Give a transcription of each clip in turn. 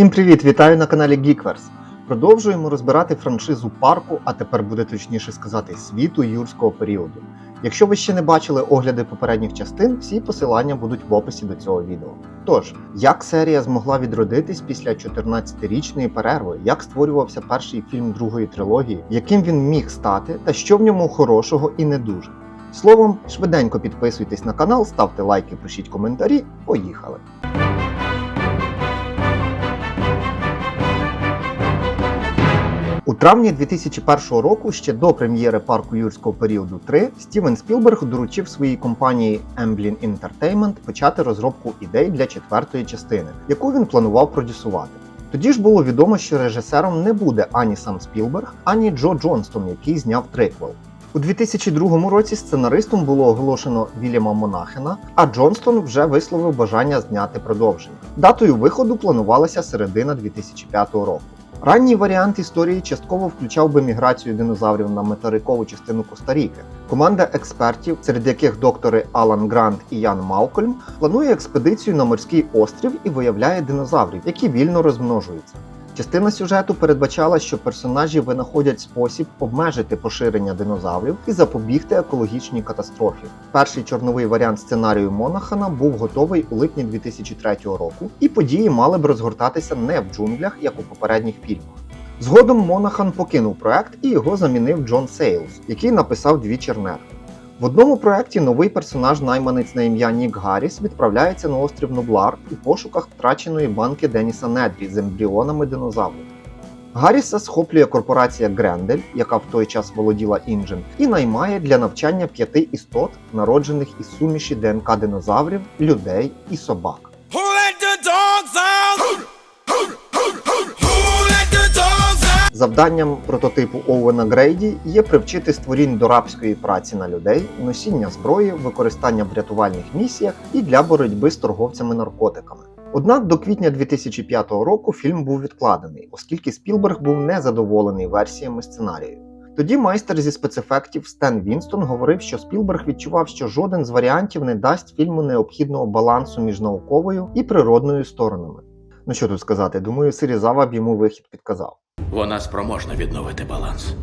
Всім привіт! Вітаю на каналі Geekverse. Продовжуємо розбирати франшизу парку, а тепер буде точніше сказати світу юрського періоду. Якщо ви ще не бачили огляди попередніх частин, всі посилання будуть в описі до цього відео. Тож, як серія змогла відродитись після 14-річної перерви, як створювався перший фільм другої трилогії, яким він міг стати, та що в ньому хорошого і не дуже. Словом, швиденько підписуйтесь на канал, ставте лайки, пишіть коментарі. Поїхали! У травні 2001 року, ще до прем'єри парку юрського періоду 3, Стівен Спілберг доручив своїй компанії Amblin Entertainment почати розробку ідей для четвертої частини, яку він планував продюсувати. Тоді ж було відомо, що режисером не буде ані сам Спілберг, ані Джо Джонстон, який зняв триквел. У 2002 році сценаристом було оголошено Вільяма Монахена, а Джонстон вже висловив бажання зняти продовження. Датою виходу планувалася середина 2005 року. Ранній варіант історії частково включав би міграцію динозаврів на метарикову частину Коста-Ріки. Команда експертів, серед яких доктори Алан Грант і Ян Малкольм, планує експедицію на морський острів і виявляє динозаврів, які вільно розмножуються. Частина сюжету передбачала, що персонажі винаходять спосіб обмежити поширення динозаврів і запобігти екологічній катастрофі. Перший чорновий варіант сценарію Монахана був готовий у липні 2003 року, і події мали б розгортатися не в джунглях, як у попередніх фільмах. Згодом Монахан покинув проект і його замінив Джон Сейлс, який написав дві чернетки. В одному проєкті новий персонаж найманець на ім'я Нік Гарріс відправляється на острів Нублар у пошуках втраченої банки Деніса Недрі з ембріонами динозаврів. Гарріса схоплює корпорація Грендель, яка в той час володіла Інжен, і наймає для навчання п'яти істот, народжених із суміші ДНК динозаврів, людей і собак. Завданням прототипу Оуена Грейді є привчити створінь до рабської праці на людей, носіння зброї, використання в рятувальних місіях і для боротьби з торговцями наркотиками. Однак до квітня 2005 року фільм був відкладений, оскільки Спілберг був незадоволений версіями сценарію. Тоді майстер зі спецефектів Стен Вінстон говорив, що Спілберг відчував, що жоден з варіантів не дасть фільму необхідного балансу між науковою і природною сторонами. Ну що тут сказати, думаю, Сирізава б йому вихід підказав. Вона спроможна відновити баланс.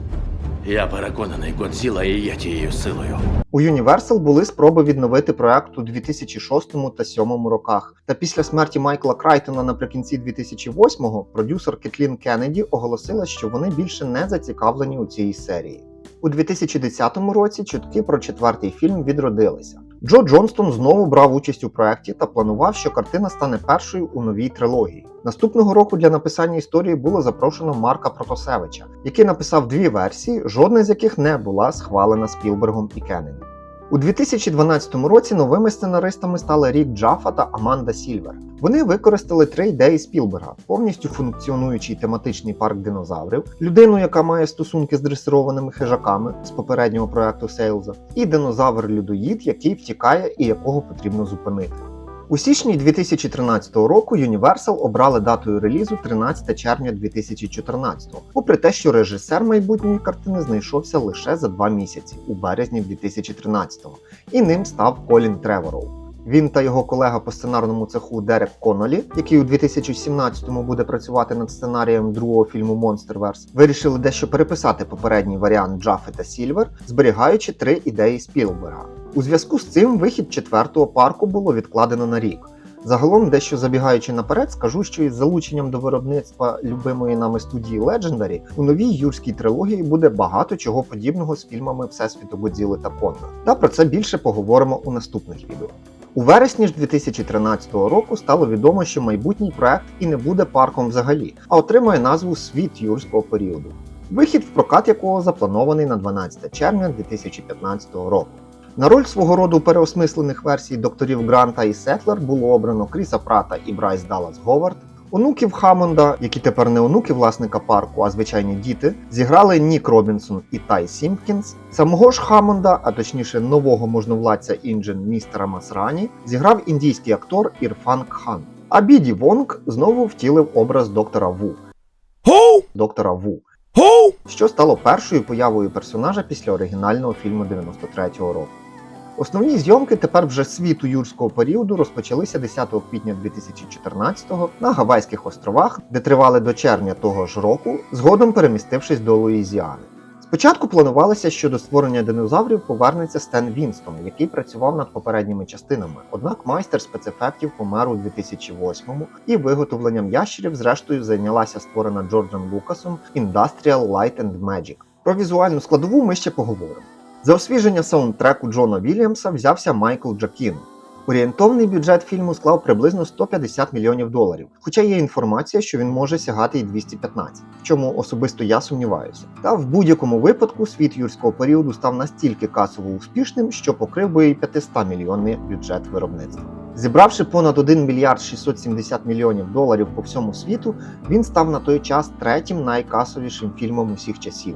Я переконаний, Годзіла і є тією силою. У Universal були спроби відновити проект у 2006 та 2007 роках. Та після смерті Майкла Крайтона наприкінці 2008-го продюсер Кетлін Кеннеді оголосила, що вони більше не зацікавлені у цій серії. У 2010 році чутки про четвертий фільм відродилися. Джо Джонстон знову брав участь у проєкті та планував, що картина стане першою у новій трилогії. Наступного року для написання історії було запрошено Марка Протосевича, який написав дві версії, жодна з яких не була схвалена Спілбергом і Кеннеді. У 2012 році новими сценаристами стали Рік Джафа та Аманда Сільвер. Вони використали три ідеї Спілберга: повністю функціонуючий тематичний парк динозаврів, людину, яка має стосунки з дресированими хижаками з попереднього проекту Сейлза, і динозавр-людоїд, який втікає і якого потрібно зупинити. У січні 2013 року Universal обрали датою релізу 13 червня 2014, попри те, що режисер майбутньої картини знайшовся лише за два місяці у березні 2013 і ним став Колін Тревороу. Він та його колега по сценарному цеху Дерек Конолі, який у 2017-му буде працювати над сценарієм другого фільму Monsterverse, вирішили дещо переписати попередній варіант Джаффи та Сільвер, зберігаючи три ідеї Спілберга. У зв'язку з цим вихід четвертого парку було відкладено на рік. Загалом, дещо забігаючи наперед, скажу, що із залученням до виробництва любимої нами студії Legendary у новій юрській трилогії буде багато чого подібного з фільмами Всесвіту Годзіли та Конга. Та про це більше поговоримо у наступних відео. У вересні ж 2013 року стало відомо, що майбутній проект і не буде парком взагалі, а отримує назву Світ юрського періоду, вихід в прокат якого запланований на 12 червня 2015 року. На роль свого роду переосмислених версій докторів Гранта і Сетлер було обрано Кріса Прата і Брайс Даллас Говард. Онуків Хаммонда, які тепер не онуки власника парку, а звичайні діти, зіграли Нік Робінсон і Тай Сімпкінс. Самого ж Хаммонда, а точніше нового можновладця інджен містера Масрані, зіграв індійський актор Ірфан Кхан. А Біді Вонг знову втілив образ доктора Ву. Who? Доктора Ву, Who? що стало першою появою персонажа після оригінального фільму 93-го року. Основні зйомки тепер вже світу юрського періоду розпочалися 10 квітня 2014-го на Гавайських островах, де тривали до червня того ж року, згодом перемістившись до Луїзіани. Спочатку планувалося, що до створення динозаврів повернеться Стен Вінстон, який працював над попередніми частинами. Однак майстер спецефектів помер у 2008-му, і виготовленням ящерів зрештою зайнялася створена Джорджем Лукасом Industrial Light and Magic. Про візуальну складову ми ще поговоримо. За освіження саундтреку Джона Вільямса взявся Майкл Джакіно. Орієнтовний бюджет фільму склав приблизно 150 мільйонів доларів, хоча є інформація, що він може сягати і 215, в чому особисто я сумніваюся. Та в будь-якому випадку світ юрського періоду став настільки касово успішним, що покрив би і 500 мільйонний бюджет виробництва. Зібравши понад 1 мільярд 670 мільйонів доларів по всьому світу, він став на той час третім найкасовішим фільмом усіх часів.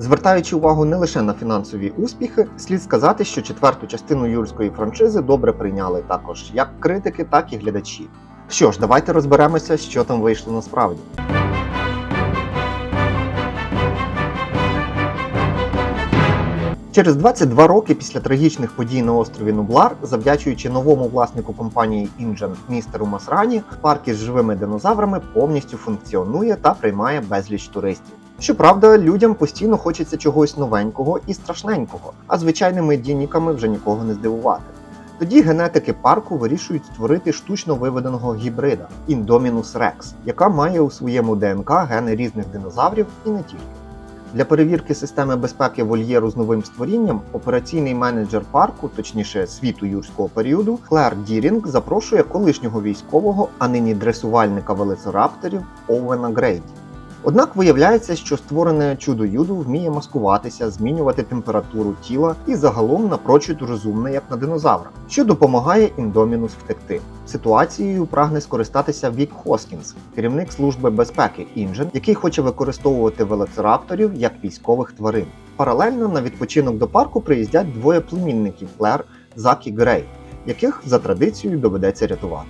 Звертаючи увагу не лише на фінансові успіхи, слід сказати, що четверту частину юрської франшизи добре прийняли також як критики, так і глядачі. Що ж, давайте розберемося, що там вийшло насправді. Через 22 роки після трагічних подій на острові Нублар, завдячуючи новому власнику компанії Інджен містеру Масрані, парк із живими динозаврами повністю функціонує та приймає безліч туристів. Щоправда, людям постійно хочеться чогось новенького і страшненького, а звичайними дініками вже нікого не здивувати. Тоді генетики парку вирішують створити штучно виведеного гібрида Indominus Rex, яка має у своєму ДНК гени різних динозаврів і не тільки. Для перевірки системи безпеки вольєру з новим створінням операційний менеджер парку, точніше світу юрського періоду, Клер Дірінг запрошує колишнього військового, а нині дресувальника велоцирапторів Оуена Грейді. Однак виявляється, що створене чудо юду вміє маскуватися, змінювати температуру тіла і загалом напрочуд розумне, як на динозавра, що допомагає індомінус втекти. Ситуацією прагне скористатися Вік Хоскінс, керівник служби безпеки Інжен, який хоче використовувати велоцирапторів як військових тварин. Паралельно на відпочинок до парку приїздять двоє племінників Клер, Зак і Грей, яких за традицією доведеться рятувати.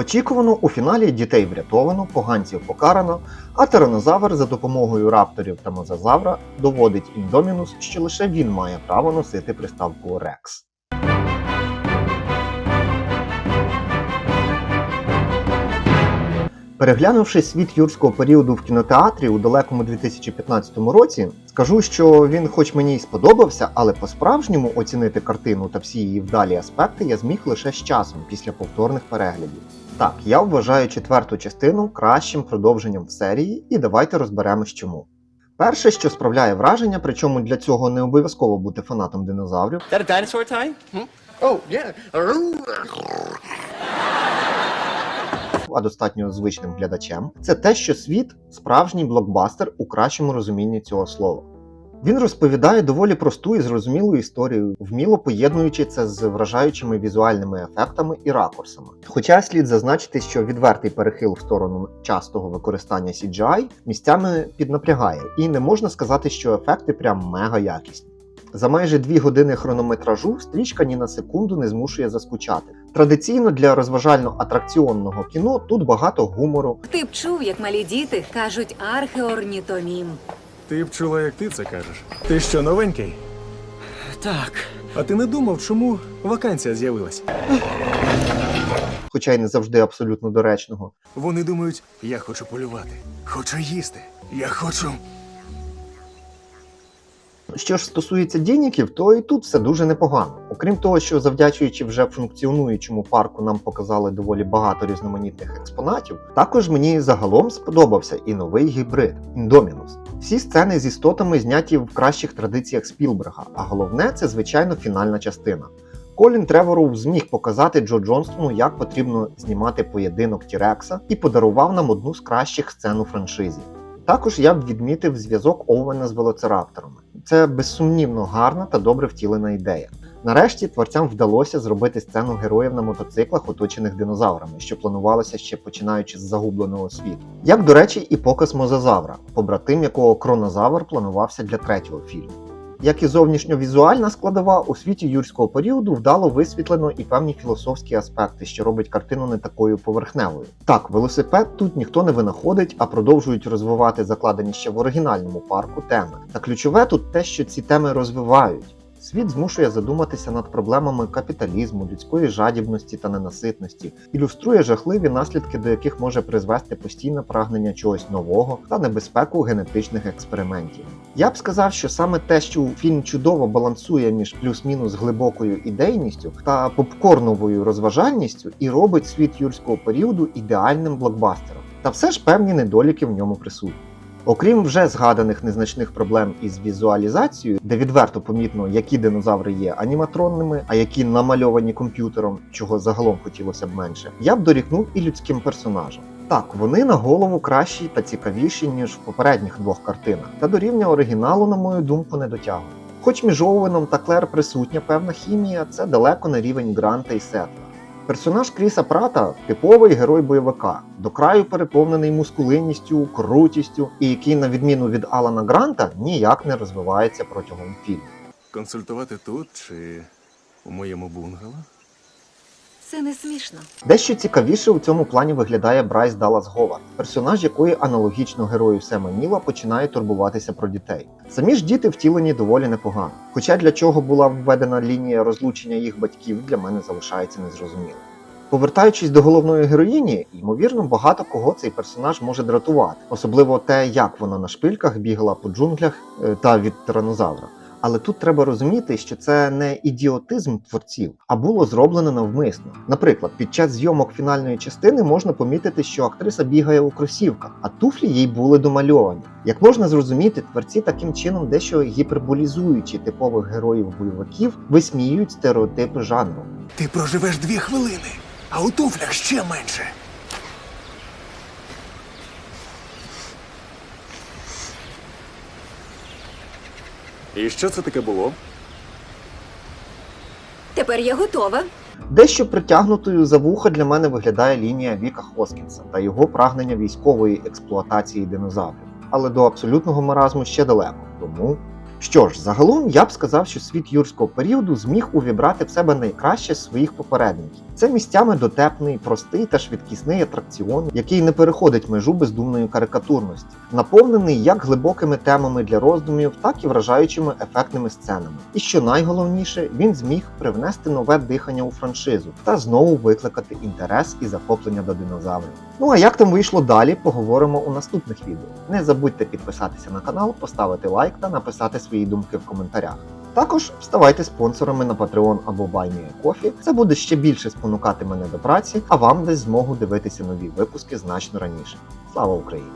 Очікувано, у фіналі дітей врятовано, поганців покарано, а тиранозавр за допомогою рапторів та мозазавра доводить індомінус, що лише він має право носити приставку Рекс. Переглянувши світ юрського періоду в кінотеатрі у далекому 2015 році, скажу, що він, хоч мені й сподобався, але по-справжньому оцінити картину та всі її вдалі аспекти я зміг лише з часом після повторних переглядів. Так, я вважаю четверту частину кращим продовженням в серії, і давайте розберемось чому. Перше, що справляє враження, причому для цього не обов'язково бути фанатом динозаврів, that a dinosaur tie? Hmm? Oh, yeah. а достатньо звичним глядачем, це те, що світ справжній блокбастер у кращому розумінні цього слова. Він розповідає доволі просту і зрозумілу історію, вміло поєднуючи це з вражаючими візуальними ефектами і ракурсами. Хоча слід зазначити, що відвертий перехил в сторону частого використання CGI місцями піднапрягає, і не можна сказати, що ефекти прям мега якісні. За майже дві години хронометражу стрічка ні на секунду не змушує заскучати. Традиційно для розважально-атракціонного кіно тут багато гумору, Ти б чув, як малі діти кажуть археорнітомім. Ти б чула, як ти це кажеш. Ти що, новенький? Так. А ти не думав, чому вакансія з'явилась? хоча й не завжди абсолютно доречного. Вони думають, я хочу полювати, хочу їсти, я хочу. Що ж стосується дініків, то і тут все дуже непогано. Окрім того, що завдячуючи вже функціонуючому парку, нам показали доволі багато різноманітних експонатів. Також мені загалом сподобався і новий гібрид Індомінус. Всі сцени з істотами зняті в кращих традиціях Спілберга, а головне це звичайно фінальна частина. Колін Треворов зміг показати Джо Джонстону, як потрібно знімати поєдинок Тірекса, і подарував нам одну з кращих сцен у франшизі. Також я б відмітив зв'язок Оуена з велоцирапторами. Це безсумнівно гарна та добре втілена ідея. Нарешті творцям вдалося зробити сцену героїв на мотоциклах, оточених динозаврами, що планувалося ще починаючи з загубленого світу. Як, до речі, і показ мозазавра, побратим якого кронозавр планувався для третього фільму. Як і зовнішньовізуальна складова, у світі юрського періоду вдало висвітлено і певні філософські аспекти, що робить картину не такою поверхневою. Так, велосипед тут ніхто не винаходить, а продовжують розвивати закладені ще в оригінальному парку теми. Та ключове тут те, що ці теми розвивають. Світ змушує задуматися над проблемами капіталізму, людської жадібності та ненаситності, ілюструє жахливі наслідки, до яких може призвести постійне прагнення чогось нового та небезпеку генетичних експериментів. Я б сказав, що саме те, що фільм чудово балансує між плюс-мінус глибокою ідейністю та попкорновою розважальністю, і робить світ юрського періоду ідеальним блокбастером. Та все ж певні недоліки в ньому присутні. Окрім вже згаданих незначних проблем із візуалізацією, де відверто помітно, які динозаври є аніматронними, а які намальовані комп'ютером, чого загалом хотілося б менше, я б дорікнув і людським персонажам. Так, вони на голову кращі та цікавіші, ніж в попередніх двох картинах, та до рівня оригіналу, на мою думку, не дотягують. Хоч між Оуеном та Клер присутня певна хімія, це далеко не рівень Гранта і Сетла. Персонаж Кріса Прата типовий герой бойовика, до краю переповнений мускулинністю, крутістю, і який, на відміну від Алана Гранта, ніяк не розвивається протягом фільму. Консультувати тут чи у моєму бунгало? Це не смішно. Дещо цікавіше у цьому плані виглядає Брайс Даллас Говард, персонаж якої аналогічно герою Сема Ніла починає турбуватися про дітей. Самі ж діти втілені доволі непогано. Хоча для чого була введена лінія розлучення їх батьків, для мене залишається незрозумілим. Повертаючись до головної героїні, ймовірно, багато кого цей персонаж може дратувати, особливо те, як вона на шпильках бігала по джунглях е, та від тиранозавра. Але тут треба розуміти, що це не ідіотизм творців, а було зроблено навмисно. Наприклад, під час зйомок фінальної частини можна помітити, що актриса бігає у кросівках, а туфлі їй були домальовані. Як можна зрозуміти, творці таким чином, дещо гіперболізуючи типових героїв бойовиків, висміюють стереотипи жанру. Ти проживеш дві хвилини, а у туфлях ще менше. І що це таке було? Тепер я готова. Дещо притягнутою за вуха для мене виглядає лінія Віка Хоскінса та його прагнення військової експлуатації динозаврів. Але до абсолютного маразму ще далеко. Тому що ж, загалом я б сказав, що світ юрського періоду зміг увібрати в себе найкраще своїх попередників. Це місцями дотепний, простий та швидкісний атракціон, який не переходить межу бездумної карикатурності, наповнений як глибокими темами для роздумів, так і вражаючими ефектними сценами. І що найголовніше, він зміг привнести нове дихання у франшизу та знову викликати інтерес і захоплення до динозаврів. Ну а як там вийшло далі, поговоримо у наступних відео. Не забудьте підписатися на канал, поставити лайк та написати свої думки в коментарях. Також ставайте спонсорами на Patreon або BuyMeACoffee. Це буде ще більше спонукати мене до праці, а вам дасть змогу дивитися нові випуски значно раніше. Слава Україні!